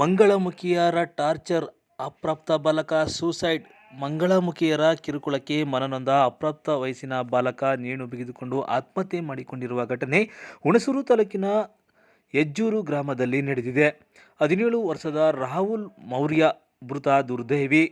ಮಂಗಳಮುಖಿಯರ torture, ಅಪ್ರಾಪ್ತ ಬಾಲಕ suicide, ಮಂಗಳಮುಖಿಯರ ಕಿರುಕುಳಕ್ಕೆ ಮನನೊಂದ ಅಪ್ರಾಪ್ತ ವಯಸ್ಸಿನ ಬಾಲಕ ನೇಣು ಬಿಗಿದುಕೊಂಡು ಆತ್ಮಹತ್ಯೆ ಮಾಡಿಕೊಂಡಿರುವ ಘಟನೆ ಹುಣಸೂರು ತಾಲೂಕಿನ ಯಜ್ಜೂರು ಗ್ರಾಮದಲ್ಲಿ ನಡೆದಿದೆ. ಹದಿನೇಳು ವರ್ಷದ ರಾಹುಲ್ ಮೌರ್ಯ ಮೃತ ದುರ್ದೈವಿ.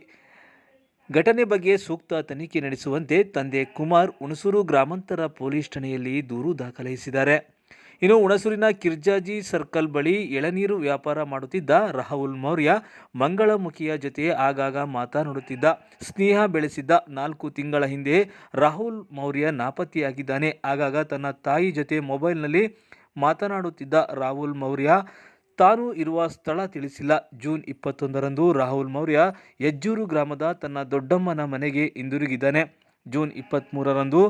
ಘಟನೆ ಬಗ್ಗೆ ಸೂಕ್ತ ತನಿಖೆ ನಡೆಸುವಂತೆ ತಂದೆ ಕುಮಾರ್ ಹುಣಸೂರು ಗ್ರಾಮಾಂತರ ಪೊಲೀಸ್ ಠಾಣೆಯಲ್ಲಿ ದೂರು ದಾಖಲಿಸಿದ್ದಾರೆ. ಇನ್ನು ಹುಣಸೂರಿನ ಕಿರ್ಜಾಜಿ ಸರ್ಕಲ್ ಬಳಿ ಎಳನೀರು ವ್ಯಾಪಾರ ಮಾಡುತ್ತಿದ್ದ ರಾಹುಲ್ ಮೌರ್ಯ ಮಂಗಳಮುಖಿಯ ಜೊತೆ ಆಗಾಗ ಮಾತನಾಡುತ್ತಿದ್ದ. ಸ್ನೇಹ ಬೆಳೆಸಿದ್ದ ನಾಲ್ಕು ತಿಂಗಳ ಹಿಂದೆ ರಾಹುಲ್ ಮೌರ್ಯ ನಾಪತ್ತೆಯಾಗಿದ್ದಾನೆ. ಆಗಾಗ ತನ್ನ ತಾಯಿ ಜೊತೆ ಮೊಬೈಲ್ನಲ್ಲಿ ಮಾತನಾಡುತ್ತಿದ್ದ ರಾಹುಲ್ ಮೌರ್ಯ ತಾನು ಇರುವ ಸ್ಥಳ ತಿಳಿಸಿಲ್ಲ. ಜೂನ್ ಇಪ್ಪತ್ತೊಂದರಂದು ರಾಹುಲ್ ಮೌರ್ಯ ಯಜ್ಜೂರು ಗ್ರಾಮದ ತನ್ನ ದೊಡ್ಡಮ್ಮನ ಮನೆಗೆ ಹಿಂದಿರುಗಿದ್ದಾನೆ. ಜೂನ್ ಇಪ್ಪತ್ತ್ಮೂರರಂದು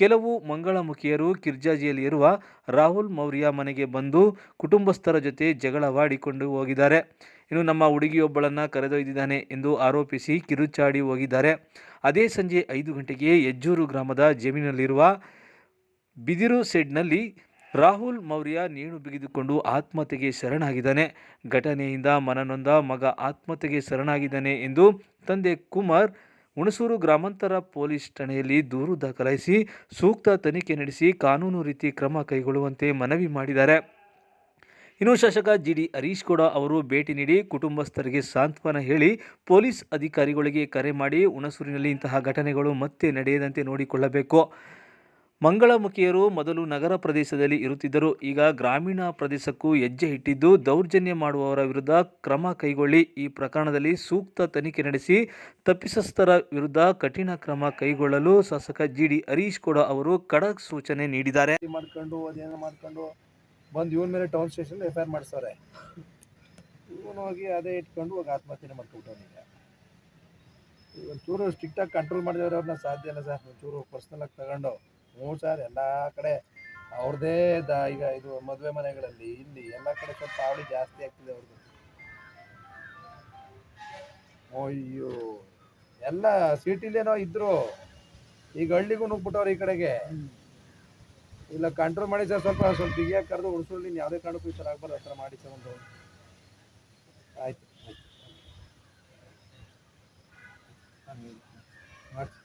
ಕೆಲವು ಮಂಗಳಮುಖಿಯರು ಕಿರ್ಜಾಜಿಯಲ್ಲಿ ಇರುವ ರಾಹುಲ್ ಮೌರ್ಯ ಮನೆಗೆ ಬಂದು ಕುಟುಂಬಸ್ಥರ ಜೊತೆ ಜಗಳವಾಡಿಕೊಂಡು ಹೋಗಿದ್ದಾರೆ. ಇನ್ನು ನಮ್ಮ ಹುಡುಗಿಯೊಬ್ಬಳನ್ನು ಕರೆದೊಯ್ದಿದ್ದಾನೆ ಎಂದು ಆರೋಪಿಸಿ ಕಿರುಚಾಡಿ ಹೋಗಿದ್ದಾರೆ. ಅದೇ ಸಂಜೆ ಐದು ಗಂಟೆಗೆ ಯಜ್ಜೂರು ಗ್ರಾಮದ ಜಮೀನಲ್ಲಿರುವ ಬಿದಿರು ಸೆಡ್ನಲ್ಲಿ ರಾಹುಲ್ ಮೌರ್ಯ ನೇಣು ಬಿಗಿದುಕೊಂಡು ಆತ್ಮಹತ್ಯೆಗೆ ಶರಣಾಗಿದ್ದಾನೆ. ಘಟನೆಯಿಂದ ಮನನೊಂದ ಮಗ ಆತ್ಮಹತ್ಯೆಗೆ ಶರಣಾಗಿದ್ದಾನೆ ಎಂದು ತಂದೆ ಕುಮಾರ್ ಹುಣಸೂರು ಗ್ರಾಮಾಂತರ ಪೊಲೀಸ್ ಠಾಣೆಯಲ್ಲಿ ದೂರು ದಾಖಲಿಸಿ ಸೂಕ್ತ ತನಿಖೆ ನಡೆಸಿ ಕಾನೂನು ರೀತಿ ಕ್ರಮ ಕೈಗೊಳ್ಳುವಂತೆ ಮನವಿ ಮಾಡಿದ್ದಾರೆ. ಇನ್ನು ಶಾಸಕ ಜಿ ಡಿ ಹರೀಶ್ ಗೌಡ ಅವರು ಭೇಟಿ ನೀಡಿ ಕುಟುಂಬಸ್ಥರಿಗೆ ಸಾಂತ್ವನ ಹೇಳಿ ಪೊಲೀಸ್ ಅಧಿಕಾರಿಗಳಿಗೆ ಕರೆ ಮಾಡಿ ಹುಣಸೂರಿನಲ್ಲಿ ಇಂತಹ ಘಟನೆಗಳು ಮತ್ತೆ ನಡೆಯದಂತೆ ನೋಡಿಕೊಳ್ಳಬೇಕು. ಮಂಗಳಮುಖಿಯರು ಮೊದಲು ನಗರ ಪ್ರದೇಶದಲ್ಲಿ ಇರುತ್ತಿದ್ದರು. ಈಗ ಗ್ರಾಮೀಣ ಪ್ರದೇಶಕ್ಕೂ ಹೆಜ್ಜೆ ಇಟ್ಟಿದ್ದು ದೌರ್ಜನ್ಯ ಮಾಡುವವರ ವಿರುದ್ಧ ಕ್ರಮ ಕೈಗೊಳ್ಳಿ. ಈ ಪ್ರಕರಣದಲ್ಲಿ ಸೂಕ್ತ ತನಿಖೆ ನಡೆಸಿ ತಪ್ಪಿಸಸ್ಥರ ವಿರುದ್ಧ ಕಠಿಣ ಕ್ರಮ ಕೈಗೊಳ್ಳಲು ಶಾಸಕ ಜಿ ಡಿ ಹರೀಶ್ ಕೂಡ ಅವರು ಖಡಕ್ ಸೂಚನೆ ನೀಡಿದ್ದಾರೆ. ಮಾಡ್ಕೊಂಡು ಮಾಡ್ಕೊಂಡು ಬಂದು ಇವನ ಮೇಲೆ town station F I R ಮಾಡಿಸ್ತಾರೆ ಇವನು ಹೋಗಿ ಅದೇ ಇಟ್ಕೊಂಡು ಹೋಗಿ ಆತ್ಮಹತ್ಯೆ ಮಾಡ್ಕೊಬಿಟ್ಟವನೀಗ ಒಂಚೂರು ಸ್ಟ್ರಿಕ್ಟಾಗಿ ಕಂಟ್ರೋಲ್ ಮಾಡಿದವ್ರು ಅವ್ರನ್ನ ಸಾಧ್ಯ ಇಲ್ಲ ಸರ್. ಒಂಚೂರು ಪರ್ಸ್ನಲಾಗಿ ತಗೊಂಡು. ಹ್ಞೂ ಸರ್ ಎಲ್ಲ ಕಡೆ ಅವ್ರದ್ದೇ ದ ಈಗ ಇದು ಮದುವೆ ಮನೆಗಳಲ್ಲಿ ಇಲ್ಲಿ ಎಲ್ಲ ಕಡೆ ಸ್ವಲ್ಪ ಹಾವಳಿ ಜಾಸ್ತಿ ಆಗ್ತಿದೆ ಅವ್ರದ್ದು ಅಯ್ಯೋ, ಎಲ್ಲ ಸಿಟಿಲೇನೋ ಇದ್ರು. ಈಗ ಹಳ್ಳಿಗೂ ನುಗ್ಬಿಟ್ಟವ್ರು ಈ ಕಡೆಗೆ. ಇಲ್ಲ ಕಂಟ್ರೋಲ್ ಮಾಡಿ ಸರ್, ಸ್ವಲ್ಪ ಸ್ವಲ್ಪ ಬಿಗಿಯಾಗಿ ಕರೆದು ಉಳಿಸೋಲ್ಲಿ ಯಾವುದೇ ಕಾರಣಕ್ಕೂ ಈ ಥರ ಆಗ್ಬಾರ್ದು, ಆ ಥರ ಮಾಡಿ ಸರ್ ಒಂದು. ಆಯ್ತು ಆಯ್ತು. ಮಾಡ್ಸಿ.